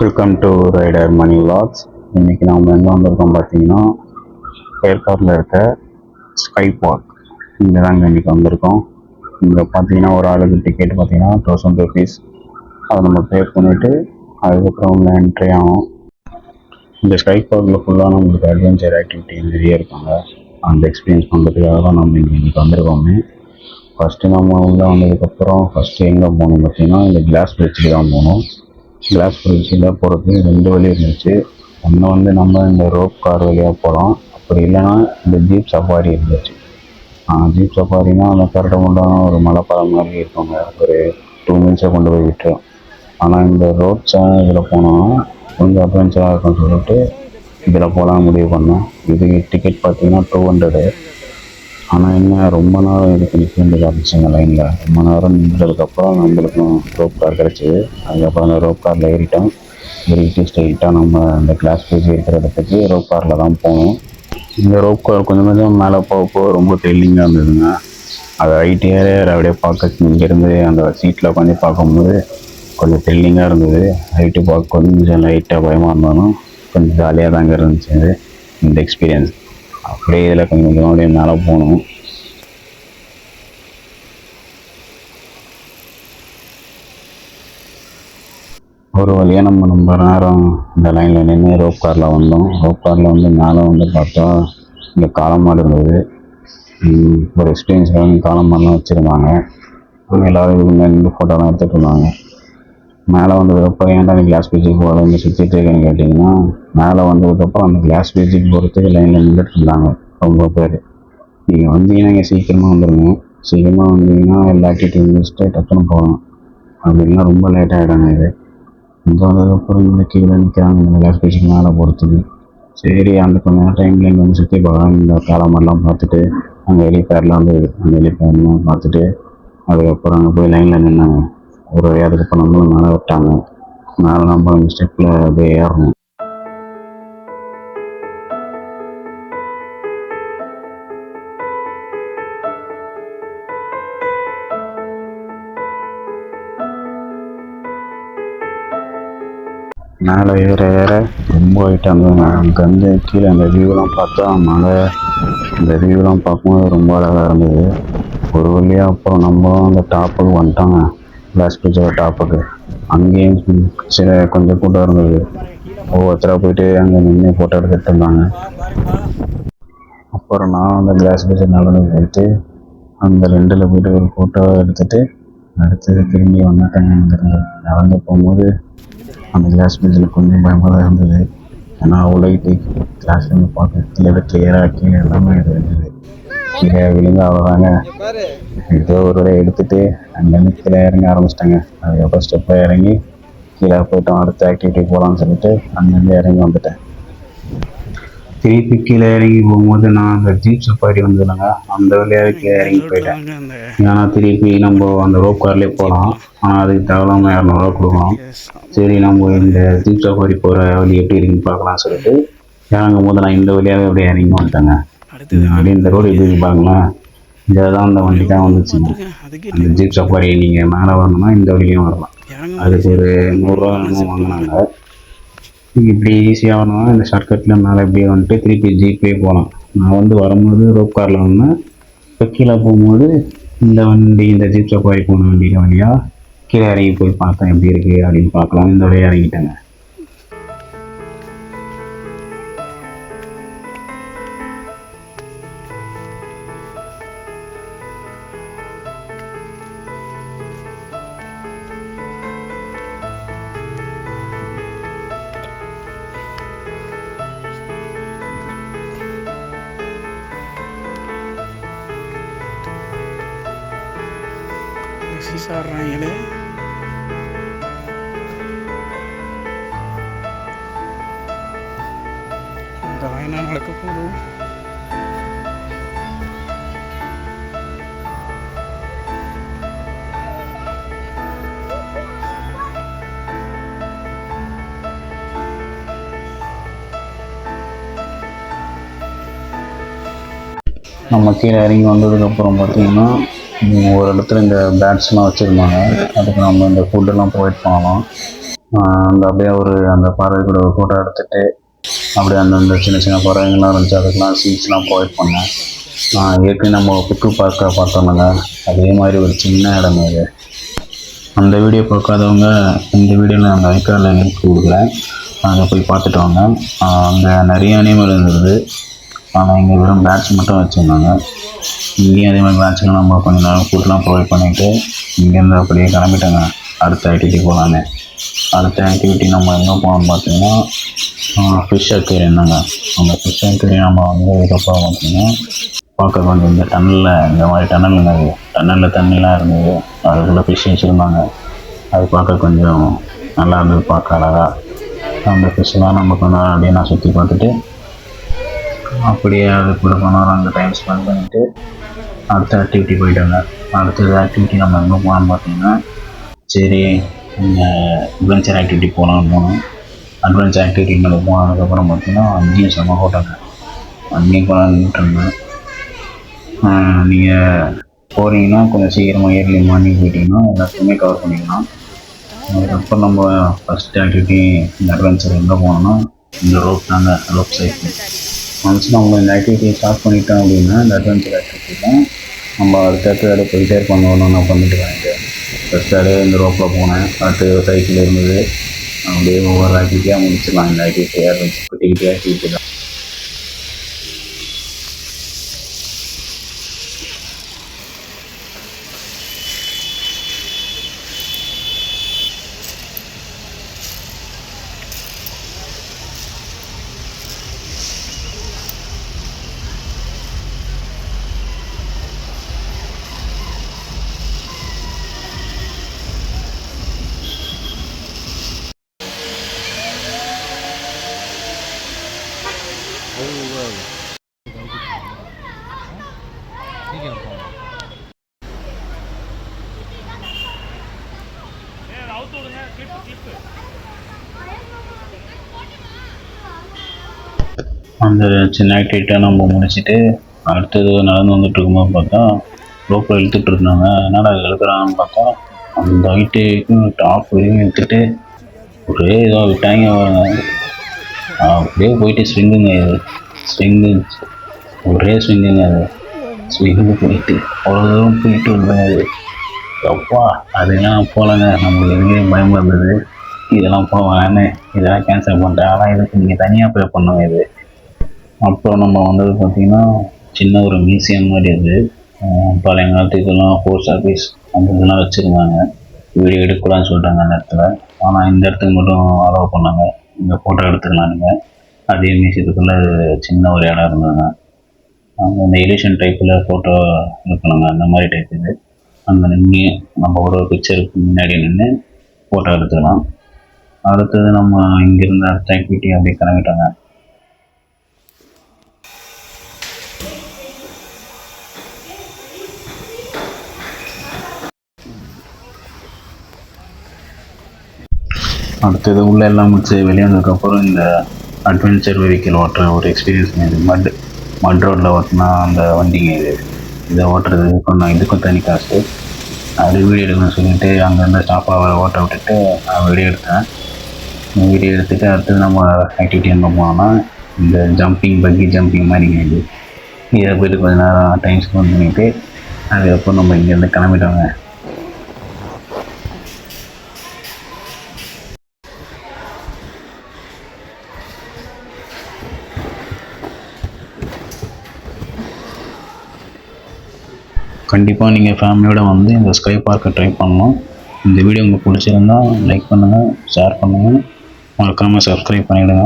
Welcome to rider Mani vlogs இன்னைக்கு நாம் எங்கே வந்திருக்கோம் பார்த்தீங்கன்னா ஏற்காட்டில் இருக்க ஸ்கை பார்க் இங்கே தாங்க இன்னைக்கு வந்திருக்கோம். இங்கே பார்த்தீங்கன்னா ஒரு ஆளுக்கு டிக்கெட் பார்த்தீங்கன்னா தௌசண்ட் ருபீஸ் அதை நம்ம பே பண்ணிவிட்டு அதுக்கப்புறம் உள்ள என்ட்ரி ஆகும். இந்த ஸ்கை பார்க்கில் ஃபுல்லாக நம்மளுக்கு அட்வென்ச்சர் ஆக்டிவிட்டி நிறைய இருக்காங்க. அந்த எக்ஸ்பீரியன்ஸ் பண்ணுறதுக்காக தான் நம்ம இங்கே இன்னைக்கு வந்திருக்கோமே. ஃபஸ்ட்டு நம்ம உள்ளே வந்ததுக்கப்புறம் ஃபஸ்ட்டு எங்கே போகணும் பார்த்தீங்கன்னா இந்த கிளாஸ் பிரிட்ஜுக்கு தான் போகணும் கிளாஸ் பிரிட்ஜில் போகிறதுக்கு ரெண்டு வழி இருந்துச்சு. ஒன்று வந்து நம்ம இந்த ரோப் கார் வழியாக போகலாம் அப்படி இல்லைன்னா இந்த ஜீப் சஃபாரி இருந்துச்சு. ஜீப் சஃபாரினா அந்த கரெக்டாக உண்டான ஒரு மலைப்பாதை மாதிரி இருப்பாங்க ஒரு டூ மினிட்ஸை கொண்டு போய் விட்டுரும். ஆனால் இந்த ரோட் இதில் போனோம்னா கொஞ்சம் அட்வென்ச்சராக இருக்கும்னு சொல்லிட்டு இதில் போகலாம் முடிவு பண்ணோம். இதுக்கு டிக்கெட் பார்த்தீங்கன்னா டூ ஹண்ட்ரடு ஆனால் என்ன ரொம்ப நேரம் இதுக்கு நிற்க வேண்டியது ஆரம்பிச்சிங்க லைனில் ரொம்ப நேரம் நின்றதுக்கப்புறம் நம்மளுக்கும் ரோப் கார் கிடச்சிது அதுக்கப்புறம் அந்த ரோப் காரில் ஏறிட்டோம். ஏறிட்டு ஸ்ட்ரெயிட்டாக நம்ம அந்த கிளாஸ் பேஜ் இருக்கிற இடத்துக்கு ரோப் காரில் தான் போகணும் இந்த ரோப் கார் கொஞ்சம் கொஞ்சம் மேலே போக போக ரொம்ப த்ரில்லிங்காக இருந்ததுங்க. அதை ரைட் ஏற அப்படியே பார்க்க இங்கேருந்து அந்த சீட்டில் உட்காந்து பார்க்கும்போது கொஞ்சம் த்ரில்லிங்காக இருந்தது. ஹைட்டு பார்க்க கொஞ்சம் லைட்டாக பயமாக இருந்தாலும் கொஞ்சம் ஜாலியாக தாங்க இருந்துச்சு. இந்த எக்ஸ்பீரியன்ஸ் அப்படியே இதில் கொஞ்சம் கொஞ்சம் அப்படியே மேலே போகணும். ஒரு வழியாக நம்ம ரொம்ப நேரம் இந்த லைனில் நின்று ரோப் காரில் வந்தோம். ரோப் காரில் வந்து மேலே வந்து பார்த்தா இங்கே காலமாடு இருந்தது. ஒரு எக்ஸ்பீரியன்ஸ்க்காக காலமாடெலாம் வச்சுருந்தாங்க. எல்லோரும் இதுக்கு முன்னாடி நின்று ஃபோட்டோலாம் எடுத்துகிட்டு இருந்தாங்க மேலே வந்ததுக்கப்புறம் ஏன்டா நீ கிளாஸ் பேஜுக்கு போகல? இங்கே சுற்றிட்டு இருக்கேன்னு கேட்டிங்கன்னா மேலே வந்ததுக்கப்புறம் அந்த கிளாஸ் பேஜுக்கு போகிறதுக்கு லைனில் நின்றுட்டு இருந்தாங்க ரொம்ப பேர். நீங்கள் வந்தீங்கன்னா இங்கே சீக்கிரமாக வந்துடுங்க சீக்கிரமாக வந்தீங்கன்னா எல்லா ஆக்டிவிட்டி முடிச்சுட்டு டக்குன்னு போகணும் அப்படின்னா ரொம்ப லேட் ஆகிடாங்க இது. இங்கே வந்ததுக்கப்புறம் இந்த கீழே நிற்கிறாங்க இந்த கிளாஸ் பேஜுக்கு மேலே போகிறதுக்கு சரி அந்த கொஞ்ச நேரம் டைமில் இங்கே வந்து சுற்றி பார்க்கலாம். இந்த காலமெல்லாம் பார்த்துட்டு அங்கே ஹெலிபேட்லாம் வந்து அந்த வெளிப்பேர்லாம் பார்த்துட்டு அதுக்கப்புறம் அங்கே போய் லைனில் நின்னாங்க. ஒரு வழியாக அதுக்கப்புறம் நம்மளும் மேலே விட்டாங்க. மேலே நம்ம அந்த ஸ்டெப்பில் அப்படியே ஏறணும். மேலே ஏற ஏற ரொம்ப ஹைட்டாக இருந்ததுங்க அங்கேருந்து கீழே அந்த வியூலாம் பார்த்தா மழை இந்த வியூலாம் பார்க்கும்போது ரொம்ப அழகாக இருந்தது. ஒரு வழியாக அப்புறம் நம்மளும் அந்த டாப்புக்கு வந்துட்டாங்க. கிளாஸ் பிரிட்ஜோட டாப்புக்கு அங்கேயும் சில கொஞ்சம் கூட்டம் இருந்தது. ஒவ்வொருத்தராக போயிட்டு அங்கே நின்று ஃபோட்டோ எடுத்துகிட்டு இருந்தாங்க. அப்புறம் நான் அந்த கிளாஸ் பிரிட்ஜ் நடந்து போயிட்டு அந்த ரெண்டில் போயிட்டு ஒரு ஃபோட்டோ எடுத்துட்டு அடுத்தது திரும்பி வந்துட்டேங்க அங்கேருந்து நடந்து போகும்போது அந்த கிளாஸ் பிரிட்ஜில் கொஞ்சம் பயமாக தான் இருந்தது. ஏன்னா உலகிட்டு கிளாஸ் பார்க்க பார்க்கறதுல கிளியராக கீழே எல்லாமே இருந்தது. கீழே விழுந்து அவ்வளோதாங்க ஏதோ ஒரு வரை எடுத்துட்டு அங்கேருந்து கீழே இறங்க ஆரம்பிச்சிட்டாங்க. அதுக்கப்புறம் ஸ்டெப்பாக இறங்கி கீழே போயிட்டோம். அடுத்த ஆக்டிவிட்டி போகலான்னு சொல்லிட்டு அங்கேருந்து இறங்கி வந்துட்டேன். திருப்பி கீழே இறங்கி போகும்போது நான் அந்த ஜீப் சஃபாரி வந்ததுனாங்க அந்த வழியாக கீழே இறங்கி போயிட்டேன். ஏன்னா திருப்பி நம்ம அந்த ரோப் கார்லேயே போகலாம். ஆனால் அதுக்கு தேவையில்லாமல் இரநூறுவா கொடுக்கலாம். சரி நம்ம இந்த ஜீப் சஃபாரி போகிற வழி எப்படி இருக்குன்னு பார்க்கலாம்னு சொல்லிட்டு இறங்கும் போது நான் இந்த வழியாகவே அப்படியே இறங்கி வந்துட்டேங்க. அப்படியே இந்த ரோடு எப்படி இருக்கு பாருங்களேன். இதில் தான் அந்த வண்டி தான் வந்துச்சுங்க அந்த ஜீப் சஃபாரி நீங்கள் மேலே வரணும்னா இந்த வழியும் வரலாம். அதுக்கு ஒரு நூறுரூவா என்னமோ வாங்கினாங்க. நீங்கள் இப்படி ஈஸியாக வரணும்னா இந்த ஷார்ட்கட்டில் மேலே இப்படியே வந்துட்டு திருப்பி ஜீப்லேயே போகலாம் நான் வந்து வரும்போது ரோப் காரில் வந்தேன் இப்போ கீழே போகும்போது இந்த வண்டி இந்த ஜீப் சஃபாரி போன வண்டியில் வழியாக கீழே இறங்கி போய் பார்த்தேன். எப்படி இருக்குது அப்படின்னு பார்க்கலாம். இந்த வழியாக இறங்கிட்டேங்க. சீசாடுறாங்களே இந்த வயனா நடக்க போதும். நம்ம கீழே இறங்கி வந்ததுக்கப்புறம் பார்த்தீங்கன்னா ஒரு இடத்துல இந்த பேட்ஸ்லாம் வச்சுருந்தாங்க. அதுக்கு நம்ம இந்த ஃபுட்டெல்லாம் ப்ரொவைட் பண்ணலாம். அந்த அப்படியே ஒரு அந்த பறவை கூட ஒரு ஃபோட்டோ எடுத்துகிட்டு அப்படியே அந்தந்த சின்ன சின்ன பறவைங்கள்லாம் இருந்துச்சு. அதுக்கெல்லாம் சீட்ஸ்லாம் ப்ரொவைட் பண்ணேன். நான் ஏற்கனவே நம்ம புக்கு பார்க்க பார்த்தோம்னாங்க அதே மாதிரி ஒரு சின்ன இடம் இது. அந்த வீடியோ பார்க்காதவங்க இந்த வீடியோவில் அந்த ஐக்கானில் லிங்க் கொடுக்குறேன் அங்கே போய் பார்த்துட்டு வாங்க. அங்கே நிறைய அனிமல் இருந்தது. ஆனால் இங்கே வெறும் பேட்ச் மட்டும் வச்சுருந்தாங்க. இங்கேயும் அதே மாதிரி பேட்ச்லாம் நம்ம கொஞ்ச நேரம் ஃபுட்லாம் ப்ரொவைட் பண்ணிவிட்டு இங்கேருந்து அப்படியே கிளம்பிட்டோங்க. அடுத்த ஆக்டிவிட்டி போகலான்னு அடுத்த ஆக்டிவிட்டி நம்ம எங்கே போகணும்னு பார்த்தீங்கன்னா ஃபிஷ் அக்வேரியம் தாங்க. அந்த ஃபிஷ் அக்வேரியம் நம்ம வந்து இதுக்கப்புறம் பார்த்தீங்கன்னா பார்க்க கொஞ்சம் இந்த டன்னலில் இந்த மாதிரி டன்னல் இருந்தது. டன்னலில் தண்ணிலாம் இருந்தது. அதுக்குள்ளே ஃபிஷ் வச்சுருந்தாங்க. அது பார்க்க கொஞ்சம் நல்லா இருந்தது பார்க்க அழகாக அந்த ஃபிஷ்லாம் நம்ம கொஞ்ச அப்படியே நான் சுற்றி பார்த்துட்டு அப்படியே அது கூட கொஞ்ச அந்த டைம் ஸ்பெண்ட் பண்ணிவிட்டு அடுத்த ஆக்டிவிட்டி போயிட்டாங்க அடுத்தது ஆக்டிவிட்டி நம்ம எங்கே போனோம் பார்த்தீங்கன்னா சரி இந்த அட்வென்ச்சர் ஆக்டிவிட்டி போகலான்னு போனோம். அட்வென்ச்சர் ஆக்டிவிட்டி மேலே போனதுக்கப்புறம் பார்த்தீங்கன்னா அங்கேயும் செம்ம ஹோட்டலுங்க அங்கேயும் போகலான்ட்டு இருந்தேன். நீங்கள் போகிறீங்கன்னா கொஞ்சம் சீக்கிரமாக இயர்லி மார்னிங் போயிட்டீங்கன்னா எல்லாத்தையுமே கவர் பண்ணிக்கலாம். அதுக்கப்புறம் நம்ம ஃபஸ்ட் ஆக்டிவிட்டி இந்த அட்வென்ச்சர் எங்கே போனோம்னா இந்த ரோப் தாங்க ரோப் சைக்கிள் ஒன்ஸ் நம்ம இந்த ஆக்டிவிட்டியை ஸ்டார்ட் பண்ணிட்டோம் அப்படின்னா இந்த அட்வென்ச்சர் ஆக்டிவிட்டி தான் நம்ம அடுத்தடுத்து இடத்துல போயிட்டே பண்ணணும் நான் பண்ணிட்டு வாங்கிட்டு ஃபஸ்ட் அப்படியே இந்த ரோப்பில் போனேன். அடுத்து சைக்கிள் இருந்தது. அப்படியே ஒவ்வொரு ஆக்டிவிட்டியாக முடிச்சிடலாம். இந்த ஆக்டிவிட்டி அட்வென்ச்சர் குட்டி குட்டி ஆக்டிவிட்டி தான் அந்த சின்ன ஆக்டிவிட்டியை நம்ம முடிச்சுட்டு அடுத்தது நடந்து வந்துட்டு இருக்கும்போது பார்த்தா ரோப்பில் இழுத்துட்டு இருந்தாங்க. என்னடா இழுக்கிறாங்கன்னு பார்த்தா அந்த ஹைட்டுக்கும் டாப் வரையும் இழுத்துட்டு ஒரே இதாக விட்டாங்க வராங்க. அப்படியே போயிட்டு ஸ்விங்குங்க இது ஸ்விங்கு ஒரே ஸ்விங்குங்க அது ஸ்விங்கு போயிட்டு அவ்வளோ தூரம் போயிட்டு வந்தாங்க. அது அப்பா அதெல்லாம் போகலங்க நம்மளுக்கு எதுவுமே பயமாக இருந்தது. இதெல்லாம் போவேன்னு இதெல்லாம் கேன்சல் பண்ணிட்டேன். ஆனால் இதுக்கு நீங்கள் தனியாக பே பண்ணுங்க இது. அப்புறம் நம்ம வந்தது பார்த்திங்கன்னா சின்ன ஒரு மியூசியம் மாதிரி அது. பழைய காலத்துக்கெல்லாம் போஸ்ட் ஆஃபீஸ் அந்த இதெல்லாம் வச்சுருந்தாங்க. வீடியோ எடுக்கலான்னு சொல்லிட்டாங்க அந்த இடத்துல. ஆனால் இந்த இடத்துக்கு மட்டும் அலோவ் பண்ணாங்க. இங்கே ஃபோட்டோ எடுத்துக்கலாம் நீங்கள் அதே மியூசியத்துக்குள்ளே சின்ன ஒரு இடம் இருந்தாங்க அங்கே இந்த எலிஷன் டைப்பில் ஃபோட்டோ எடுக்கணுங்க. அந்த மாதிரி டைப் இது. அங்கே நின்று நம்ம ஒரு பிக்சருக்கு முன்னாடி நின்று ஃபோட்டோ எடுத்துக்கலாம். அடுத்தது நம்ம இங்கேருந்து அடுத்த ஆக்டிவிட்டி அப்படியே கிளம்பிட்டோங்க. அடுத்தது உள்ளே எல்லாம் முடிச்சு வெளியே வந்ததுக்கப்புறம் இந்த அட்வென்ச்சர் வெஹிக்கிள் ஓட்டுற ஒரு எக்ஸ்பீரியன்ஸ் இது மட் மட் ரோட்டில் ஓட்டினா அந்த வண்டிங்க இது. இதை ஓட்டுறதுக்கு பண்ணோம் இதுக்கும் தனி காசு. அது வீடியோ எடுக்கணும்னு சொல்லிட்டு அங்கேருந்து ஸ்டாப்பாக ஓட்ட விட்டுட்டு நான் வீடியோ எடுத்தேன். வீடியோ எடுத்துகிட்டு அடுத்தது நம்ம ஆக்டிவிட்டி எங்கே போனோம்னா இந்த ஜம்பிங் பக்கி ஜம்பிங் மாதிரிங்க இது. இதை போயிட்டு கொஞ்ச நேரம் டைம் ஸ்பெண்ட் பண்ணிவிட்டு அதுக்கப்புறம் நம்ம இங்கேருந்து கிளம்பிட்டோங்க கண்டிப்பாக நீங்கள் ஃபேமிலியோட வந்து இந்த ஸ்கை பார்க்கை ட்ரை பண்ணணும். இந்த வீடியோ உங்களுக்கு பிடிச்சிருந்தா லைக் பண்ணுங்கள் ஷேர் பண்ணுங்கள் மறக்காமல் சப்ஸ்கிரைப் பண்ணிவிடுங்க